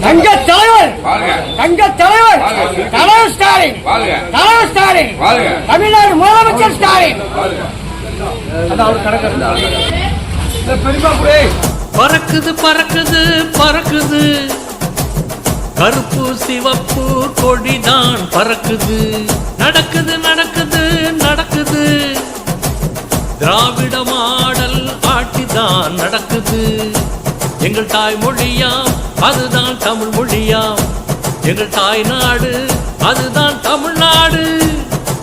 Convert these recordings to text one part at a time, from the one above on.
தங்க தலைவர். வாழ்க. தங்க தலைவர். வாழ்க. தலைவர் ஸ்டாலின். வாழ்க. தலைவர் ஸ்டாலின். வாழ்க. தமிழ்நாடு முதலமைச்சர் ஸ்டாலின். பறக்குது பறக்குது பறக்குது. கருப்பு சிவப்பு கொடிதான் பறக்குது. நடக்குது நடக்குது நடக்குது. திராவிட மாடல் ஆட்சிதான் நடக்குது. எங்கள் தாய் மொழியாம் அதுதான் தமிழ் மொழியாம். எங்கள் தாய் நாடு அதுதான் தமிழ்நாடு.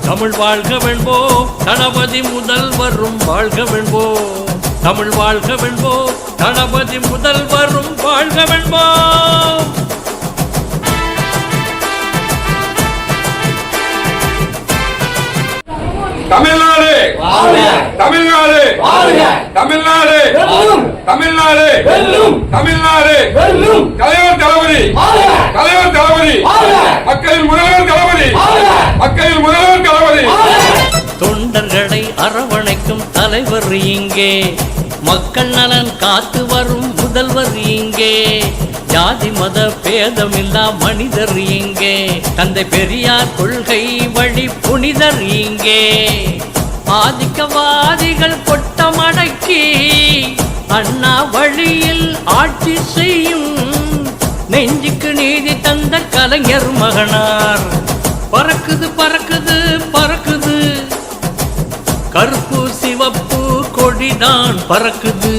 தமிழ் வாழ்க வெண்போ தளபதி முதல்வரும் வாழ்க வெண்போ தமிழ் வாழ்க வெண்போ தளபதி முதல்வரும் வாழ்க வெண்போ தமிழ்நாடு. தமிழ்நாடு. தமிழ்நாடு. தமிழ்நாடு. வெல்லும். தமிழ்நாடு. வெல்லும். தலைவர் தளபதி. தலைவர் தளபதி. மக்களின் முதல்வர் தளபதி. மக்களின் முதல்வர் தளபதி. தொண்டர்களை அரவணைக்கும் தலைவர் இங்கே. மக்கள் நலன் காத்து வரும் முதல்வர் இங்கே. ஜாதி மத பேதமில்லா மனிதர் இங்கே. தந்தை பெரியார் கொள்கை வழி புனிதர் இங்கே. ஆதிக்கவாதிகள் கொட்டமடக்கி அண்ணா வழியில் ஆட்சி செய்யும் நெஞ்சுக்கு நீதி தந்த கலைஞர் மகனார். பறக்குது பறக்குது பறக்குது. கருப்பு சிவப்பு கொடிதான் பறக்குது.